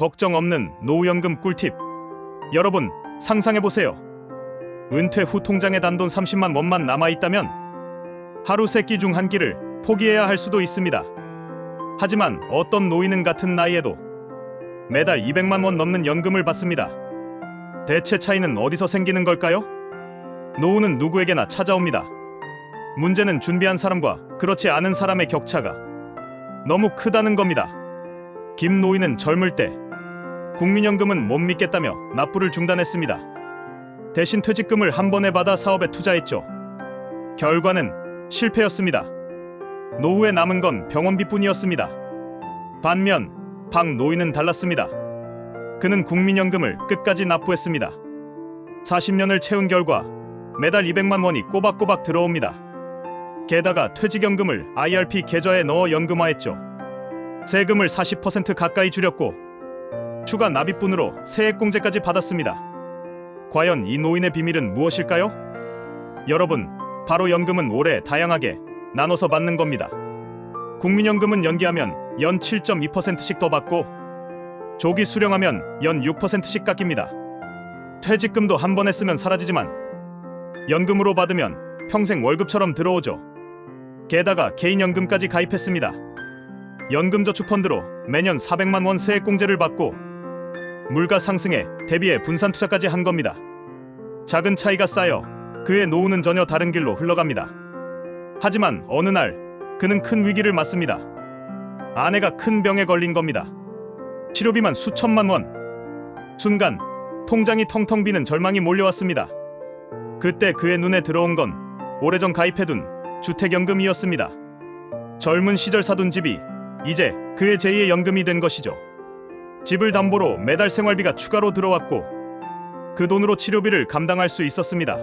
걱정 없는 노후연금 꿀팁. 여러분, 상상해보세요. 은퇴 후 통장에 단돈 30만 원만 남아있다면 하루 세 끼 중 한 끼를 포기해야 할 수도 있습니다. 하지만 어떤 노인은 같은 나이에도 매달 200만 원 넘는 연금을 받습니다. 대체 차이는 어디서 생기는 걸까요? 노후는 누구에게나 찾아옵니다. 문제는 준비한 사람과 그렇지 않은 사람의 격차가 너무 크다는 겁니다. 김 노인은 젊을 때 국민연금은 못 믿겠다며 납부를 중단했습니다. 대신 퇴직금을 한 번에 받아 사업에 투자했죠. 결과는 실패였습니다. 노후에 남은 건 병원비뿐이었습니다. 반면 박 노인은 달랐습니다. 그는 국민연금을 끝까지 납부했습니다. 40년을 채운 결과 매달 200만 원이 꼬박꼬박 들어옵니다. 게다가 퇴직연금을 IRP 계좌에 넣어 연금화했죠. 세금을 40% 가까이 줄였고 추가 납입분으로 세액공제까지 받았습니다. 과연 이 노인의 비밀은 무엇일까요? 여러분, 바로 연금은 올해 다양하게 나눠서 받는 겁니다. 국민연금은 연기하면 연 7.2%씩 더 받고 조기 수령하면 연 6%씩 깎입니다. 퇴직금도 한 번에 쓰면 사라지지만 연금으로 받으면 평생 월급처럼 들어오죠. 게다가 개인연금까지 가입했습니다. 연금저축펀드로 매년 400만 원 세액공제를 받고 물가 상승에 대비해 분산 투자까지 한 겁니다. 작은 차이가 쌓여 그의 노후는 전혀 다른 길로 흘러갑니다. 하지만 어느 날 그는 큰 위기를 맞습니다. 아내가 큰 병에 걸린 겁니다. 치료비만 수천만 원. 순간 통장이 텅텅 비는 절망이 몰려왔습니다. 그때 그의 눈에 들어온 건 오래전 가입해둔 주택연금이었습니다. 젊은 시절 사둔 집이 이제 그의 제2의 연금이 된 것이죠. 집을 담보로 매달 생활비가 추가로 들어왔고 그 돈으로 치료비를 감당할 수 있었습니다.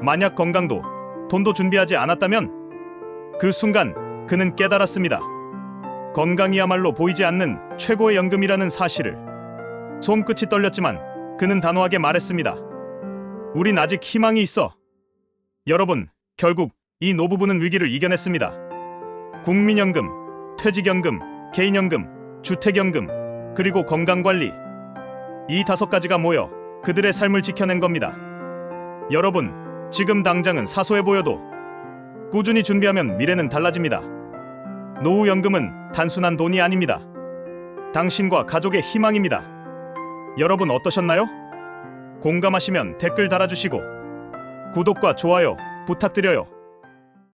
만약 건강도 돈도 준비하지 않았다면 그 순간 그는 깨달았습니다. 건강이야말로 보이지 않는 최고의 연금이라는 사실을 손끝이 떨렸지만 그는 단호하게 말했습니다. 우린 아직 희망이 있어. 여러분, 결국 이 노부부는 위기를 이겨냈습니다. 국민연금, 퇴직연금, 개인연금, 주택연금, 그리고 건강관리. 이 다섯 가지가 모여 그들의 삶을 지켜낸 겁니다. 여러분, 지금 당장은 사소해 보여도 꾸준히 준비하면 미래는 달라집니다. 노후연금은 단순한 돈이 아닙니다. 당신과 가족의 희망입니다. 여러분 어떠셨나요? 공감하시면 댓글 달아주시고 구독과 좋아요 부탁드려요.